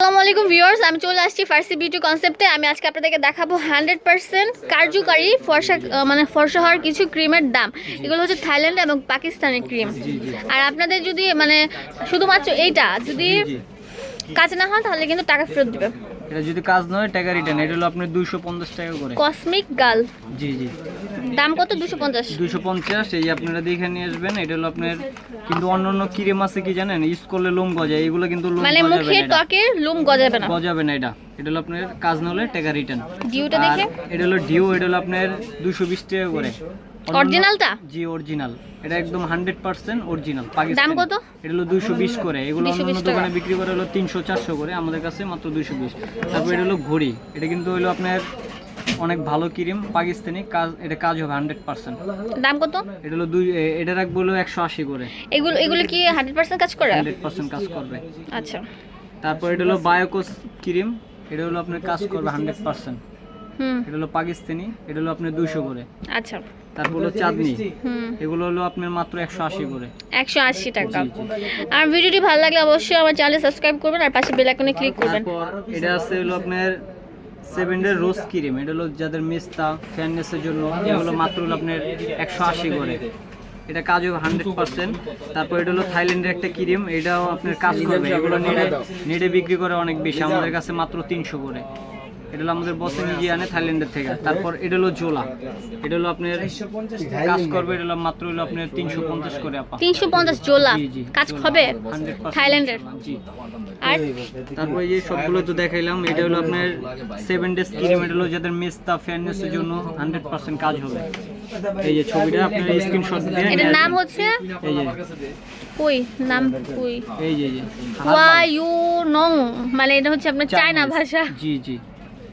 আসসালামু আলাইকুম ভিউয়ার্স আমি চলে আসছি ফার্সি বিউটি কনসেপ্টে আমি আজকে আপনাদেরকে দেখাবো হান্ড্রেড পার্সেন্ট কার্যকারী ফর্সা মানে ফর্সা হওয়ার কিছু ক্রিমের দাম। এগুলো হচ্ছে থাইল্যান্ড এবং পাকিস্তানের ক্রিম। আর আপনাদের যদি মানে শুধুমাত্র এইটা যদি কাজ না হয় তাহলে কিন্তু টাকা ফেরত দিবে। এটা যদি কাজ নয় টাকা রিটার্ন এটা হলো আপনি দুইশো পঞ্চাশ টাকা করে। কসমিক গার্ল জি জি। দাম কত? দুশো পঞ্চাশ। দুইশো পঞ্চাশ এই আপনারা দেখে নিয়ে আসবেন এটা হলো আপনার কিন্তু অন্য অন্য ক্রিম আছে কি জানেন? ইউজ করলে লোম গজায় এগুলো কিন্তু লোম মানে না এটা। ত্বকের গজাবে না। গজাবে না এটা। এটা হলো আপনার কাজ না হলে টাকা রিটার্ন ডিউটা দেখে। এটা হলো ডিও এটা হলো আপনার দুশো বিশ টাকা করে। অন্যান্য- অরিজিনালটা জি অরিজিনাল এটা একদম হান্ড্রেড পার্সেন্ট অরিজিনাল দাম কত? এটা হলো দুইশো বিশ করে। এগুলো 220 টাকা। দোকানে বিক্রি করে হলো তিনশো চারশো করে আমাদের কাছে মাত্র দুইশো বিশ। তারপর এটা হলো ঘড়ি। এটা কিন্তু হলো আপনার অনেক ভালো ক্রিম পাকিস্তানি। কাজ এটা কাজ হবে হান্ড্রেড পার্সেন্ট দাম কত? এটা হলো দুই এটা রাখব হলো একশো আশি করে। এগুলো এগুলো কি হান্ড্রেড পার্সেন্ট কাজ করে? হান্ড্রেড পার্সেন্ট কাজ করবে। আচ্ছা। তারপর এটা হলো বায়োকোস ক্রিম। এটা হলো আপনার কাজ করবে হান্ড্রেড পার্সেন্ট এটা হলো পাকিস্তানি এটা হলো আপনার দুইশো করে। আচ্ছা। তারপর হলো চাঁদনি। এগুলো হলো আপনার মাত্র একশো আশি করে। একশো আশি টাকা। আর ভিডিওটি ভালো লাগলে অবশ্যই আমার চ্যানেল সাবস্ক্রাইব করবেন আর পাশে বেল আইকনে ক্লিক করবেন। এটা আছে হলো আপনার সেভেন ডে রোজ ক্রিম। এটা হলো যাদের মেস্তা ফ্যাননেসের জন্য এগুলো মাত্র হলো আপনার একশো আশি করে। এটা কাজ হবে হান্ড্রেড পার্সেন্ট। তারপর এটা হলো থাইল্যান্ডের একটা ক্রিম। এটাও আপনার কাজ করবে। এগুলো নেটে নেটে বিক্রি করে অনেক বেশি। আমাদের কাছে মাত্র তিনশো করে। এটা হলো আমাদের বসে নিজে আনে থাইল্যান্ডের থেকে। তারপর এটা হলো জোলা এটা হলো আপনার কাজ করবে এটা হলো মাত্র হলো আপনার তিনশো পঞ্চাশ করে আপা। তিনশো পঞ্চাশ জোলা কাজ হবে? থাইল্যান্ডের? আর? তারপর এই সবগুলো তো দেখাইলাম এটা হলো আপনার সেভেন ডেজ ক্রিম এটা হলো যাদের মেস্তা ফেয়ারনেসের জন্য হান্ড্রেড পার্সেন্ট কাজ হবে। এই যে ছবিটা আপনার স্ক্রিনশট দিয়ে এটার নাম হচ্ছে? এই যে। কই? নাম কই? এই যে ওয়া ইউ নং মানে এটা হচ্ছে আপনার চায়না। ভাষা। জি জি।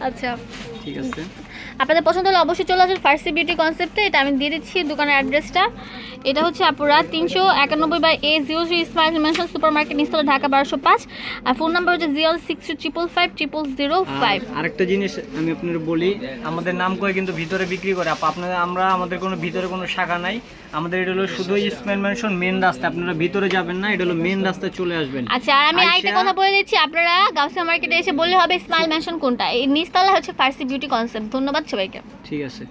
আচ্ছা। ঠিক আছে। আপনাদের পছন্দ হলে অবশ্যই চলে আসুন ফার্সি বিউটি কনসেপ্টে এটা আমি দিয়ে দিচ্ছি দোকানের অ্যাড্রেসটা। এটা হচ্ছে আপুরা তিনশো একানব্বই by A zero three smile mansion super market নিস্তলা Dhaka বারোশো পাঁচ। আর ফোন নাম্বার হচ্ছে zero six two triple five triple zero five আরেকটা জিনিস আমি আপনার বলি আমাদের নাম করে কিন্তু ভিতরে বিক্রি করে। আপ- আপনারা আমরা আমাদের কোনো ভিতরে কোনো শাখা নাই। আমাদের এটা হলো শুধু ইসমাইল ম্যানশন মেন রাস্তা। আপনারা ভিতরে যাবেন না এটা হলো মেন রাস্তায় চলে আসবেন। আচ্ছা আর আমি আরেকটা কথা বলে দিচ্ছি। আপনারা গাউসিয়া মার্কেটে এসে বললে হবে স্মাইল মেনশন কোনটা? এই নিচতলা হচ্ছে ফার্সি বিউটি কনসেপ্ট। ধন্যবাদ সবাইকে। ঠিক আছে।